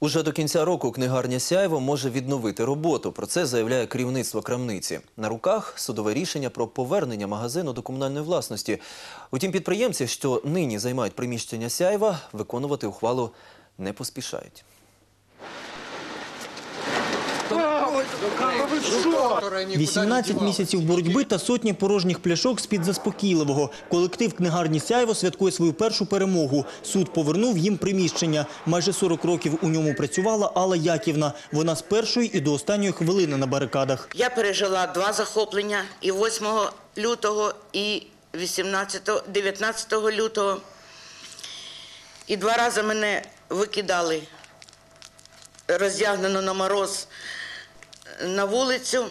Уже до кінця року книгарня Сяйво може відновити роботу. Про це заявляє керівництво крамниці. На руках судове рішення про повернення магазину до комунальної власності. Утім, підприємці, що нині займають приміщення Сяйва, виконувати ухвалу не поспішають. 18 місяців боротьби та сотні порожніх пляшок з-під заспокійливого. Колектив книгарні «Сяйво» святкує свою першу перемогу. Суд повернув їм приміщення. Майже 40 років у ньому працювала Алла Яківна. Вона з першої і до останньої хвилини на барикадах. Я пережила два захоплення і 8 лютого, і 18, 19 лютого. І два рази мене викидали роздягнено на мороз на вулицю.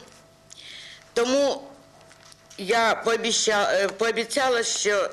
Тому я пообіцяла, е, пообіцяла, що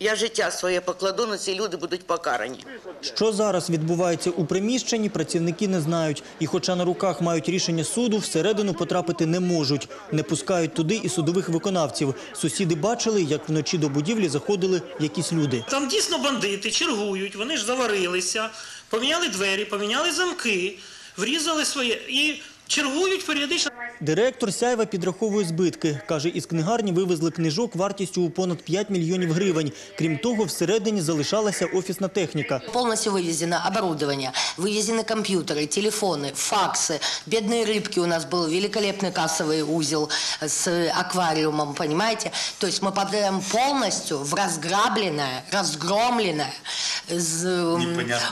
я життя своє покладу, на ці люди будуть покарані. Що зараз відбувається у приміщенні, працівники не знають. І хоча на руках мають рішення суду, всередину потрапити не можуть. Не пускають туди і судових виконавців. Сусіди бачили, як вночі до будівлі заходили якісь люди. Там дійсно бандити чергують, вони ж заварилися, поміняли двері, поміняли замки, врізали своє і чергують періодично. Директор Сяйва підраховує збитки. Каже, із книгарні вивезли книжок вартістю у понад 5 мільйонів гривень. Крім того, всередині залишалася офісна техніка. Полностью вывезено оборудование, вывезены компьютеры, телефоны, факсы. Бедные рыбки у нас был великолепный кассовый узел с аквариумом, понимаете? То есть мы попадаем полностью в разграбленное, разгромленное з-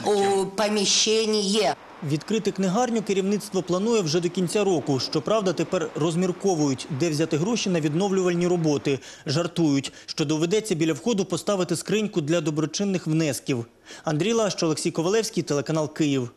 у- помещение. Відкрити книгарню керівництво планує вже до кінця року. Щоправда, тепер розмірковують, де взяти гроші на відновлювальні роботи. Жартують, що доведеться біля входу поставити скриньку для доброчинних внесків. Андрій Лащ, Олексій Ковалевський, телеканал Київ.